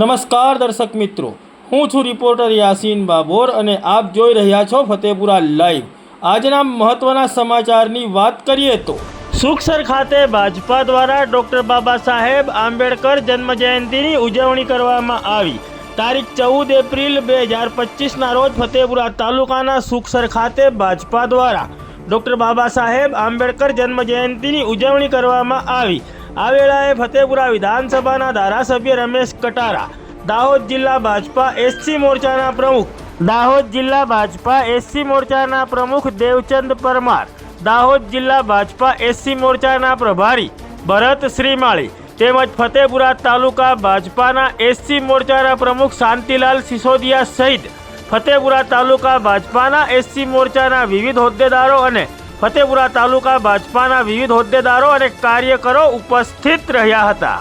નમસ્કાર દર્શક મિત્રો. હું છું રિપોર્ટર યાસીન બાબોર અને આપ જોઈ રહ્યા છો ફતેપુરા લાઈવ. આજના મહત્વના સમાચારની વાત કરીએ તો સુખસર ખાતે ભાજપા દ્વારા ડોક્ટર બાબા સાહેબ આંબેડકર જન્મજયંતિની ઉજવણી કરવામાં આવી. તારીખ ચૌદ એપ્રિલ બે હજાર પચીસના રોજ ફતેપુરા તાલુકાના સુખસર ખાતે ભાજપા દ્વારા ડૉક્ટર બાબા સાહેબ આંબેડકર જન્મજયંતિની ઉજવણી કરવામાં આવી. આ વેળાએ ફતેપુરા વિધાનસભાના ધારાસભ્ય રમેશ કટારા, દાહોદ જિલ્લા ભાજપા એસસી મોરચાના પ્રમુખ, દાહોદ જિલ્લા ભાજપા એસસી મોરચાના પ્રમુખ દેવચંદ પરમાર, દાહોદ જિલ્લા ભાજપા એસસી મોરચાના પ્રભારી ભરત શ્રીમાળી તેમજ ફતેપુરા તાલુકા ભાજપાના એસસી મોરચાના પ્રમુખ શાંતિલાલ સિસોદિયા સહિત ફતેપુરા તાલુકા ભાજપાના એસસી મોરચાના વિવિધ હોદ્દેદારો અને ફતેપુરા તાલુકા ભાજપાના વિવિધ હોદ્દેદારો અને કાર્યકરો ઉપસ્થિત રહ્યા હતા.